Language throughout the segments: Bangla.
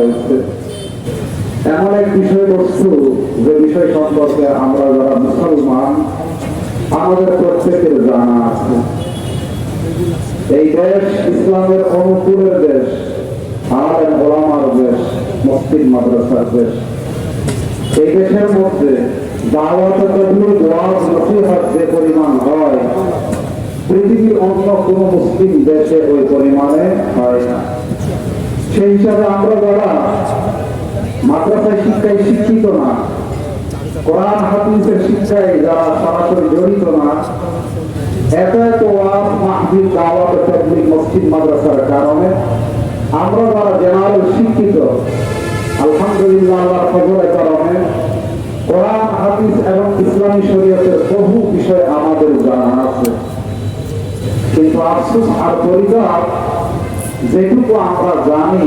হয়েছে। এমন এক বিষয়বস্তু যে বিষয় সম্পর্কে আমরা যারা মুসলমান, আমাদের প্রত্যেকের জানা আছে। এই দেশ ইসলামের অনুকূলের দেশ, আলেম ওলামার দেশ, মসজিদ মাদ্রাসার দেশ। এই দেশের মধ্যে যে পরিমাণ হয়, পৃথিবীর অন্য কোনো মুসলিম দেশে ওই পরিমাণে হয় না। সেই হিসাবে আমরা যারা মাদ্রাসায় শিক্ষায় শিক্ষিত না, কোরআন হাদিসের শিক্ষায় যারা সরাসরি জড়িত না এত এত ওয়াজ দাওয়াত মসজিদ, মাদ্রাসার কারণে আমরা যারা জেনারেল শিক্ষিত, আলহামদুলিল্লাহ ফজলের কারণে কোরআন, হাদিস এবং ইসলামী শরীয়তের বহু বিষয় আমাদের জানা আছে। কিন্তু আফসোস আর পরিবার যেটুকু আমরা জানি,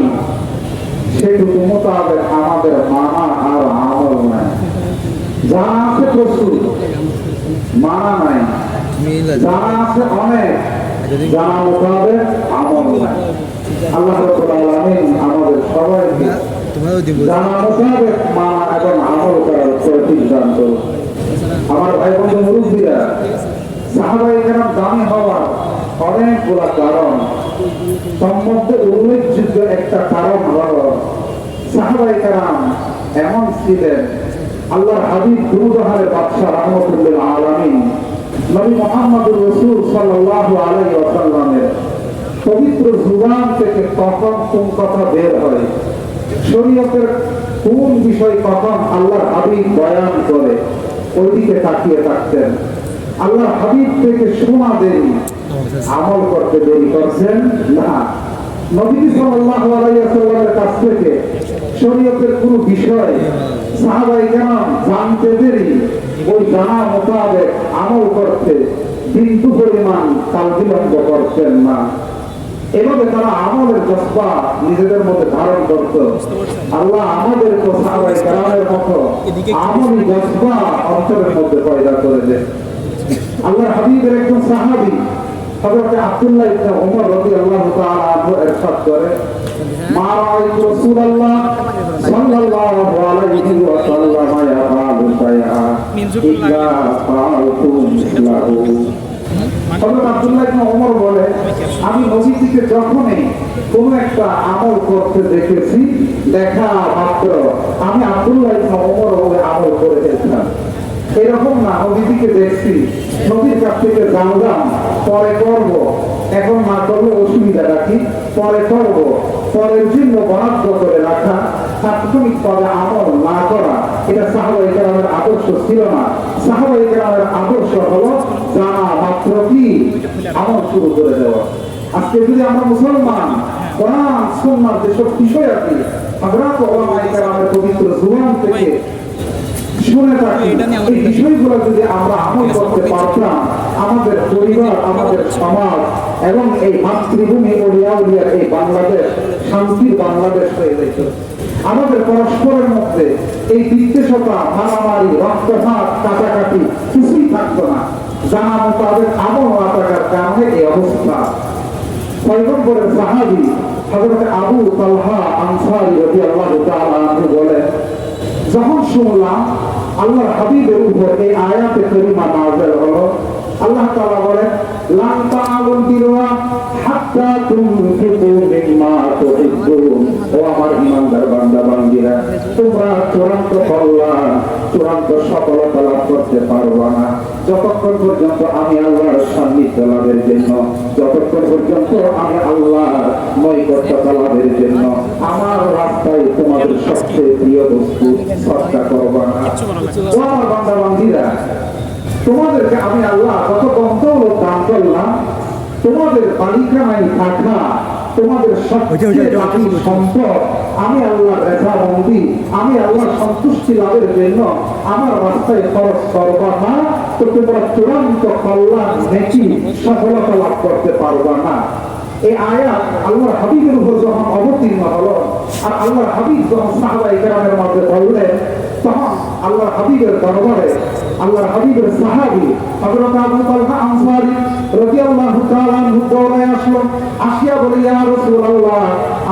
সেটুকু মোতাবেক আমাদের মানা আর আমল নাই। জানা আছে প্রচুর মানা নাই। জানা আছে অনেক জানা মোতাবেক আমল নাই। আমার ভাই বন্ধু মুরব্বীরা সাহাবাই কেরাম দামি হওয়ার অনেকগুলা কারণ। তার উল্লেখযোগ্য একটা কারণ হল সাহাবাই কেরাম এমন ছিলেন, আল্লাহর হাবিব দুরুদহারের বাদশাহ রহমতুল্লাহ আলামিন, নবী মোহাম্মদুর রসুল সাল্লাল্লাহু আলাইহি ওয়াসাল্লামের পবিত্র জুবান থেকে কখন কোন কথা বের হয়, শরীয়তের কোন বিষয় কখন আল্লাহর হাবিব বয়ান করে, ওইদিকে তাকিয়ে থাকতেন। আল্লাহর হাবিব থেকে শোনা দেরি আমল করতে দেরি করছেন? না। নবী সাল্লাল্লাহু আলাইহি ওয়াসাল্লামের কাছ থেকে শরীয়তের কোনো বিষয় কেরাম জানতে দেরি। ওই জানা মোতাবেক আমল করতে পরিমাণ না। এভাবে তারা নিজেদের মধ্যে ধারণ করত। আল্লাহ আমাদের আল্লাহ হাবিবের একজন হযরত আব্দুল্লাহ ইবনে রাদিয়াল্লাহু তাআলা আনহু ইরশাদ করে রাসূলুল্লাহ সাল্লাল্লাহু আলাইহি ওয়া সাল্লাম ইল্লা হযরত আব্দুল্লাহ ইবনে বলে, আমি নবীজিকে যখনই কোন একটা আমল করতে দেখেছি, দেখা মাত্র আমি আব্দুল্লাহ ইবনে ওমর ওই আমল করে ফেলতাম এরকম না নদীটিকে দেখছি নদীর কাছ থেকে জানলাম পরে করব। এখন না করলে অসুবিধাটা কি পরে করব। পরের জন্য বরাদ্দ করে রাখা, তাৎক্ষণিক ভাবে আমল না করা, এটা সাহাবাই আদর্শ ছিল না। সাহাবাই আদর্শ হলো জানা মাত্র কি? আমল শুরু করে দেওয়া। আজকে যদি আমরা মুসলমান, কোরআন, সুন্নার যেসব বিষয় আছে পবিত্র জুবান থেকে শুনে থাকি, এই বিষয়গুলো যদি আমরা আমল করতে পারতাম আমাদের পরিবার, আমাদের সমাজ এবং এই মাতৃভূমি ওড়িয়া এই বাংলাদেশ, শান্তির বাংলাদেশ হয়ে যেত আমাদের পরস্পরের মধ্যে এই বিদ্বেষতা, মারামারি, রক্তপাত, কাটাকাটি কিছুই থাকতো না। জানা মোতাবেক আমল না থাকার কারণে এই অবস্থা। পয়গম্বরের সাহাবি হযরত আবু তালহা আনসারী রাদিয়াল্লাহু তাআলা আনহু বলেন, যখন শুনলাম আল্লাহর হাবিবের উপর এই আয়াতে করিমা নাযিল হলো আল্লাহ তাআলা বলেন আমি জন্য, যতক্ষণ পর্যন্ত আমি লাভের জন্য, আমার রাস্তায় তোমাদের সবচেয়ে প্রিয় বস্তু আমার তোমাদেরকে আমি আল্লাহ কত কমতৌলত দান করলাম তোমাদের মালিকানায় থাকা তোমাদের সম্পদ আমি আল্লাহ রেখা বন্দি আমি আল্লাহ সন্তুষ্টি লাভের জন্য আমার রাস্তায় খরচ করবা না তো তোমরা চূড়ান্ত কল্যাণ নেকি সফলতা লাভ করতে পারবা না। এই আয়াত আল্লাহর হাবিবের উপর যখন অবতীর্ণ হলো আর আল্লাহর হাবিব যখন সাহাবাই কেরামের মধ্যে বললেন তখন আল্লাহর হাবিবের দরবারে, আল্লাহর হাবিবের সাহাবী, হযরত আবু তালহা আনসারী রাদিয়াল্লাহু তাআলা আনহু দৌড়ে আসলো, আসিয়া বলে, ইয়া রাসূলুল্লাহ,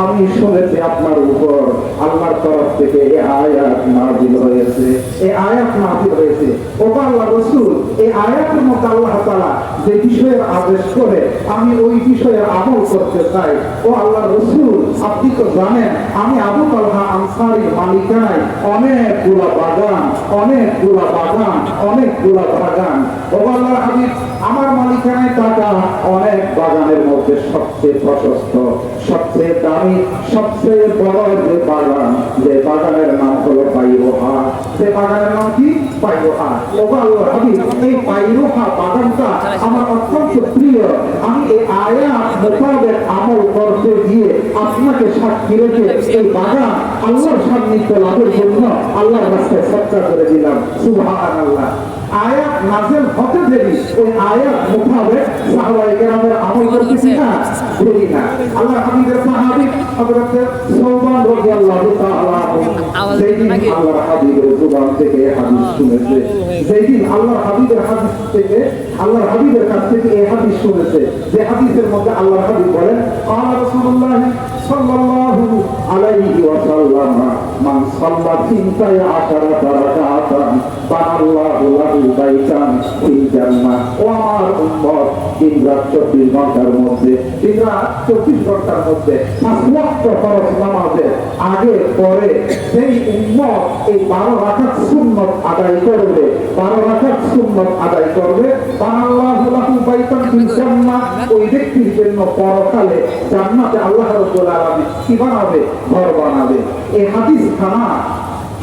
আমি শুনেছি আপনার উপর, আল্লাহর তরফ থেকে এই আয়াত নাযিল হয়েছে এই আয়াত নাযিল হয়েছে। ও আল্লাহ রাসূল এই আয়াতের মধ্যে আল্লাহ তাআলা যে বিষয়ের আদেশ করে আমি ওই বিষয়ে আমল করতে চাই। ও আল্লাহ রসুল, আপনি তো জানেন, আমি আবু তালহা আনসারি মালিকানায় অনেকগুলা বাগান অনেকগুলা বাগান অনেকগুলা বাগান। ও আল্লাহ হাবিব, আমার মালিকানায় টাকা অনেক বাগানের মধ্যে সবচেয়ে প্রশস্ত, সবচেয়ে দামি, সবচেয়ে বড় যে বাগান, যে বাগানের নাম হলো পাইরোহা। সে বাগানের নাম কি? পাইরোহা। ও আল্লাহ হাবিব, এই পাইরোহা বাগানটা আমার অত্যন্ত প্রিয় আমি এই আয়া মোতাবেক আমল করতে গিয়ে আপনাকে সাক্ষী রেখে এই বাগান আল্লাহর সান্নিধ্য লাভের জন্য আল্লাহর কাছে সচ্চা করে দিলাম। সুহান আল্লাহ আয়াত নাজেল হতে দেরি। ওই আয়াত কেরামের আমল করতেছি না, দেরি না। আল্লাহ হাবিবের তাআলা আল্লাহর হাবিবের থেকে হাদিস শুনেছে সেইদিন আল্লাহর হাবিবের হাদিস থেকে, আল্লাহর হাবিবের কাছ থেকে এই হাদিস শুনেছে, যে হাদিসের মধ্যে আল্লাহর হাবিব বলেন আল্লাহ রাসূলুল্লাহ সাল্লাল্লাহু আলাইহি ওয়াসাল্লাম মান সাল্লা তিনতায় আকারা তারাকাতান বানাল্লাহু লাহু বাইতান ফিল জান্নাহ। ও আমার উম্মত, দিন রাত চব্বিশ ঘণ্টার মধ্যে, দিন রাত চব্বিশ ঘণ্টার মধ্যে পাঁচ লক্ষ ফরজ নামাজে আগে পরে সেই উম্মত এই বারো রাখাত সুন্নত আদায় করবে। বারো রাখাত সুন্নত আদায় করবে। বানাল্লাহু লাহু বাইতান ফিল জান্নাহ। ওই ব্যক্তির জন্য পরকালে জান্নাতে আল্লাহ রাব্বুল কি বানাবে? ঘর বানাবে। এই হাদিস খানা।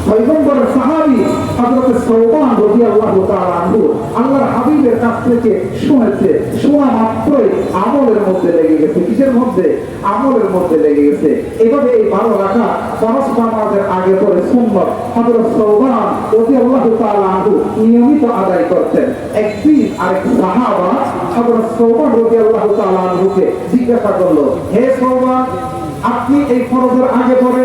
পয়গম্বরের সাহাবী হযরত সাওবান রাদিয়াল্লাহু তাআলা আনহু আল্লাহর হাবিবের কাছ থেকে শুনেছে, শোনা মাত্রই আমলের মধ্যে লেগে গেছে। কিসের মধ্যে? আমলের মধ্যে লেগে গেছে। এভাবে এই ভালো রাখা ফরজ নামাজের আগে পরে সুন্নত হযরত সাওবান রাদিয়াল্লাহু তাআলা আনহু নিয়মিত আদায় করতেন। একদিন আরেক সাহাবা হযরত সাওবান রাদিয়াল্লাহু তাআলা আনহুকে জিজ্ঞাসা করল, হে সাওবান আপনি এই ফরজের আগে পরে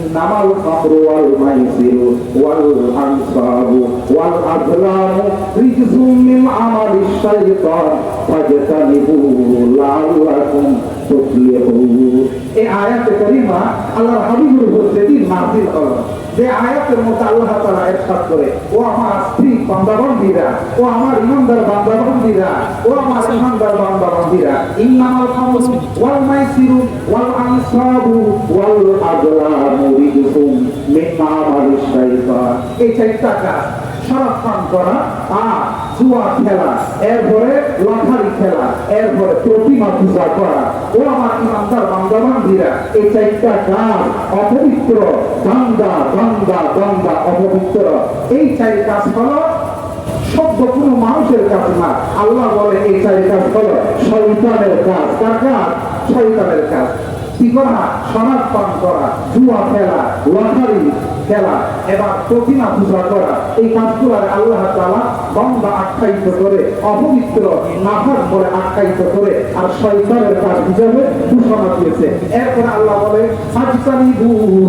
মাইসিরু ওয়াল আনসাবু ওয়াল আজলামু রিজসুম মিন আমালিশ শাইতান ফাজতানিবু লাআল্লাকুম তুফলিহুন এই আয়াতে কারিমা আল্লাহর উপর যেদিন নাযিল হলো যে আয়াতের মধ্যে আল্লাহ তাআলা ইরশাদ করে, ও আমার স্ত্রী বান্দাবান্দিরা, ও আমার ইমানদার বান্দাবান্দিরা, ও আমার ইমানদার বান্দাবান্দিরা, ইন্নামাল খামরু ওয়াল মাইসিরু ওয়াল আনসাবু ওয়াল আজলামু শাইতান এই চারটা কাজ পান করা আর জুয়া খেলা, এরপরে লটারি খেলা, এরপরে প্রতিমা করা। ও আমার ইমানদার অপবিত্র, গঙ্গা গঙ্গা গঙ্গা, অপবিত্র। এই চার কাজ হলো শব্দ কোনো মানুষের কাজ না। আল্লাহ বলে এই চার কাজ হলো শয়তানের কাজ। কাজ? শয়তানের কাজ। কি করা সমাজ পান করা, জুয়া খেলা, লটারি খেলা, এবার প্রতিমা পূজা করা, এই কাজগুলার আল্লাহ তাআলা বন্দা আখ্যায়িত করে, অপবিত্র, নাফাক বলে আখ্যায়িত করে, আর শয়তানের কাজ হিসাবে ঘোষণা দিয়েছে। এরপর আল্লাহ বলে বুহু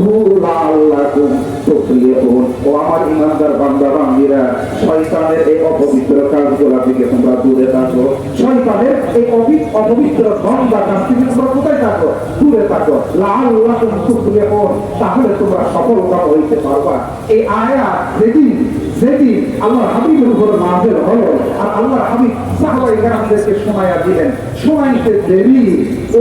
তুফলিহুন। ও আমার ইমানদার বান্দা, বান্দিরা, শয়তানের এই অপবিত্র কাজগুলা থেকে তোমরা দূরে থাকো। শয়তানের এই অপবিত্র গন্ধা কাজ থেকে তোমরা কোথায় থাকো? দূরে থাকো লাআল্লাকুম তুফলিহুন তাহলে তোমরা সফলতা হইতে পারবা। এই আয়া যেদিন যেদিন আল্লাহ হাবিবের উপর নাজেল হলো। আর আল্লাহ হাবিব সাহাবাই গ্রামদেরকে শোনাইয়া দিলেন। শোনাইতে দেরি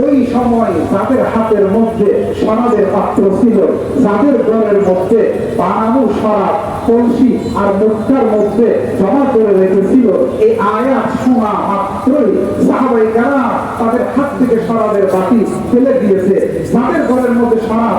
ওই সময় যাদের হাতের মধ্যে সমাজের পাত্র ছিল, যাদের ঘরের মধ্যে বানানো সরাব কলসি আর মুক্তার মধ্যে জমা করে রেখেছিল এই আয়াত শোনা মাত্রই সাহাবাই গ্রাম তাদের হাত থেকে সরাবের বাতি ফেলে দিয়েছে। যাদের ঘরের মধ্যে সরাব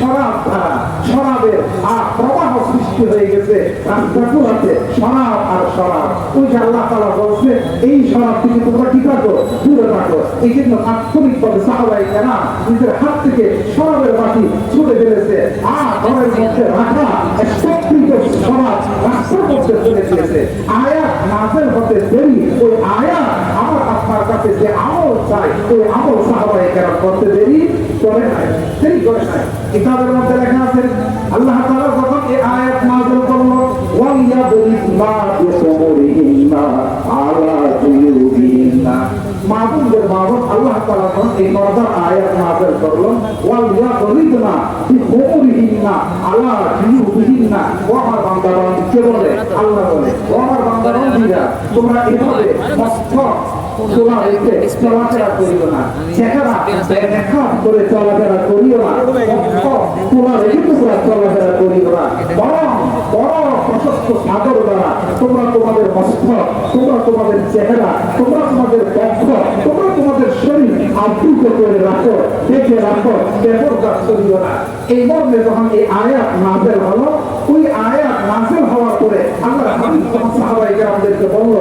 শরাব দ্বারা শরাবের আর প্রবাহ সৃষ্টি হয়ে গেছে রাস্তাগুলোতে শরাব আর শরাব। ওই যে আল্লাহ তালা বলছে এই শরাব থেকে তোমরা কি থাকো দূরে থাকো। এই জন্য তাৎক্ষণিক ভাবে সাহাবাই কেনা নিজের হাত থেকে শরাবের বাটি ছুটে ফেলেছে আর ঘরের মধ্যে রাখা একত্রিত শরাব রাস্তার মধ্যে চলে গিয়েছে আয়াত নাজেল হতে দেরি। ওই আয়াত আমার আপনার কাছে যে আমল চাই, ওই আমল সাহাবাই কেনা করতে দেরি করে নাই। দেরি করে নাই। কিতাবের মধ্যে লেখা আছে, আল্লাহ তাআলা যখন এই আয়াত নাযিল করল ওয়ালিয়াদরিব মা বিসুরিহিন্না আলা জুয়ুবিহিন্না মাবুদের মাবুদ আল্লাহ তাআলা যখন এই মর্দার আয়াত নাযিল করল ওয়ালিয়াদরিব মা বিসুরিহিন্না আলা জুয়ুবিহিন্না ও আমার বান্দাগণ কে বলে? আল্লাহ বলে। ও আমার বান্দাগণ তোমরা এভাবে মস্ত তোমরা তোমাদের মস্ত তোমরা তোমাদের চেহারা, তোমরা তোমাদের তোমরা তোমাদের শরীর আবৃত করে রাখো, দেখে রাখো, ব্যবহার করিও না। এই মর্মে যখন এই আয়াত নাজেল হলো ওই আয়াত নাজেল হওয়ার পরে আমরা হাদিস যখন সাহাবাই আমাদেরকে বলল,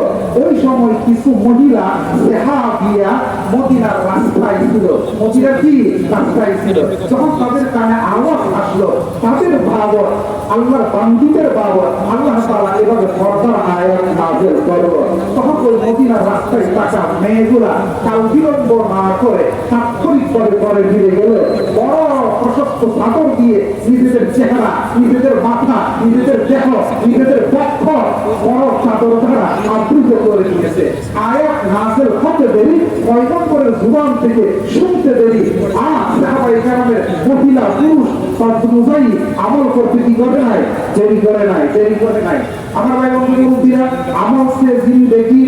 ওই সময় কিছু মহিলা সেহাবিয়া মদিনার রাস্তায় ছিল। মদিনার কি? রাস্তায় ছিল। যখন তাদের কানে আওয়াজ আসলো, তাদের বাবর, আল্লাহর বান্দিদের বাবর, আল্লাহ তাআলা এভাবে পর্দার আয়াত নাজেল করল। তখন ওই মদিনার রাস্তায় থাকা মেয়েগুলা কাল বিলম্ব না করে করে করে ফিরে গেল। বড় প্রশস্ত সাগর দিয়ে নিজেদের চেহারা, নিজেদের মাথা, নিজেদের দেহ, নিজেদের বড় চাদর দ্বারা আবৃত করে দিয়েছে আয়াত নাজেল হতে দেরি পয়গম্বরের জুবান থেকে শুনতে দেরি? আর সাহাবাই মহিলা, পুরুষ করে নাই? দেরি করে নাই, দেরি আমার ভাই বন্ধু আমল সে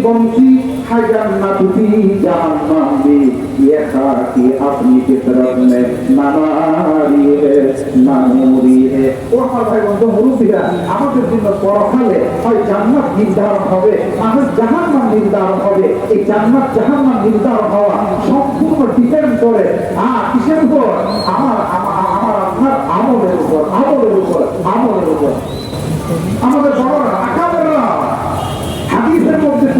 বংশী है जन्नत भी जहन्नम भी ये खाकी अपनी फितरत में नारी है नानूरी है ও আমার ভাই বন্ধু মুরব্বীরা আমাদের জন্য পরকালে হয় জান্নাত নির্ধারণ হবে আমাদের জাহান্নাম নির্ধারণ হবে এই জান্নাত জাহান্নাম নির্ধারণ হওয়া সম্পূর্ণ ডিপেন্ড করে আর কিসের উপর আমার আমার আমার আপনার আমলের উপর আমলের উপর আমলের উপর আমাদের বড়রা আকাবেররা হাদিসের মধ্যে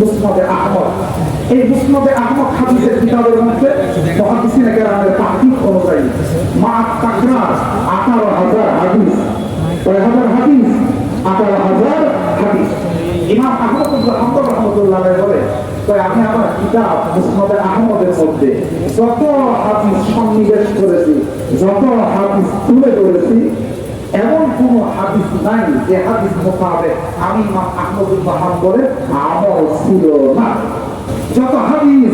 মুসনদে আহমদ। এই মুসনদে আহমদ হাদিসের কিতাবের মধ্যে মহাদিসিনে কেরামের তাহকিক অনুযায়ী মা তাকরার আঠারো হাজার হাদিস। কয় হাজার হাদিস, আঠারো হাজার হাদিস। ইমাম আহমদ হাম্বল রহমতুল্লাহ বলে তাই আমি আমার কিতাব মুসনদে আহমদের মধ্যে যত হাদিস সন্নিবেশ করেছি, যত হাদিস তুলে ধরেছি এমন কোন হাদিস নাই যে হাদিস মোতাবেক আমি ইমাম আহমদুল্লাহ হাম্বলের আমল ছিল না। যত হাদিস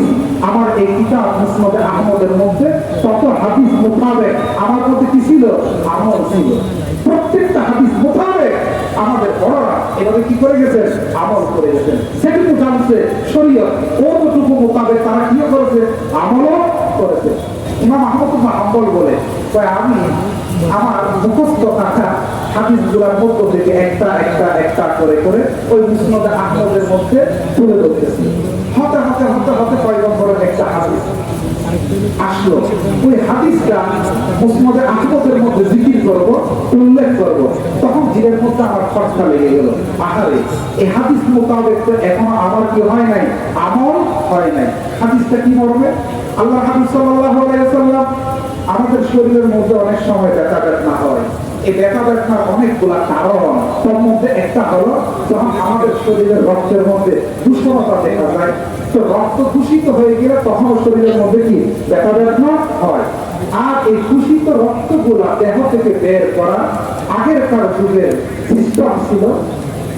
আমার এই কিতাব মুসনদে আহমদের মধ্যে, তত হাদিস মোতাবেক আমার মধ্যে কি ছিল? আমল ছিল। প্রত্যেকটা হাদিস মোতাবেক আমাদের বড়রা এভাবে কি করে গেছেন? আমল করে গেছেন। সেটুকু জানছে শরীয়ত কতটুকু মোতাবেক তারা কি করেছে? আমলও করেছে। ইমাম আহমদুল্লাহ হাম্বল বলে আমি আমার মুখস্থ থাকা হাদিসগুলোর মধ্য থেকে একটা একটা একটা করে করে ওই মুসনদে আহমদের মধ্যে তুলে ধরতেছি। হতে হতে হতে হতে পয়গম্বরের একটা হাদিস আসলো। ওই হাদিসটা মুসনদে আহমদের মধ্যে জিকির করব, উল্লেখ করব। তখন জীবের মধ্যে আমার খরচা লেগে গেল। আহারে, এই হাদিস মোতাবেক তো এখনও আমার কি হয় নাই? আমল হয় নাই। হাদিসটা কি মরবে আল্লাহ আলাইহি আমাদের শরীরের মধ্যে অনেক সময় ব্যথা বেদনা হয়। এই ব্যথা ব্যথার অনেকগুলা কারণ, তার মধ্যে একটা হলো যখন আমাদের শরীরের রক্তের মধ্যে দূষণতা দেখা যায়, তো রক্ত দূষিত হয়ে গেলে তখন শরীরের মধ্যে কি? ব্যথা ব্যথা হয়। আর এই দূষিত রক্তগুলা দেহ থেকে বের করা আগেরকার যুগের সিস্টেম ছিল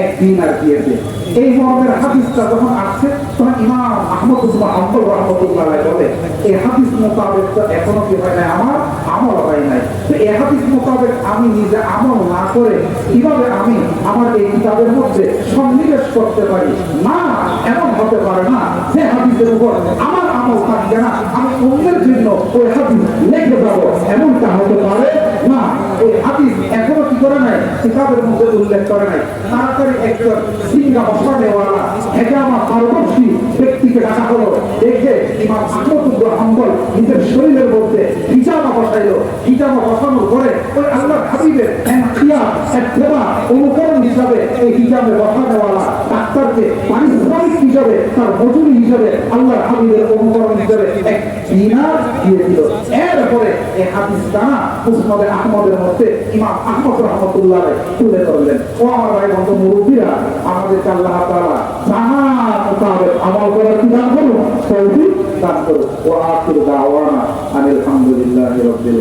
একদিন আর দিয়েছে এই মর্মের হাদিসটা যখন আসছে, তখন ইমাম আহমদ উসমা আব্দুল রহমতুল্লাহ বলে এই হাদিস মোতাবেক তো এখনও কি হয় নাই? আমার আমল হয় নাই। তো এই হাদিস মোতাবেক আমি নিজে আমল না করে কীভাবে আমি আমার এই কিতাবের মধ্যে সন্নিবেশ করতে পারি? না, এমন হতে পারে না যে হাদিসের উপর আমার আমল থাকবে না, আমি অন্যের জন্য ওই হাদিস লিখে যাব এমনটা হতে পারে না। ওই হাদিস এখনও কি করে নাই, কিতাবের মধ্যে উল্লেখ করে নাই। তাড়াতাড়ি একজন সিঙ্গা বসা দেওয়ালা হেজামা পারদর্শী ব্যক্তিকে ডাকা হলো। দেখে ইমাম আহমদুল্লাহ হাম্বল নিজের শরীরের মধ্যে হিজামা বসাইলো। হিজামা বসানোর পরে ওই আল্লাহ হাবিবের এক অনুকরণ হিসাবে এই হিজাবে বসানেওয়ালা ডাক্তারকে পারিশ্রমিক হিসাবে, তার হিসাবে আল্লাহ হাবিবের অনুকরণ হিসাবে এক দিয়ে দিল এরপরে এই হাদিস দানা আহমদের মধ্যে ইমাম আহমদ রহমতুল্লাহ তুলে ধরলেন। ও আমার ভাই বন্ধু মুরব্বীরা আল্লাহ তাআলা জানা মোতাবেক আমল করার কি দান করুন? তৌফিক দান করুন। ও আখির দাওয়ানা আনিল হামদুলিল্লাহি রাব্বিল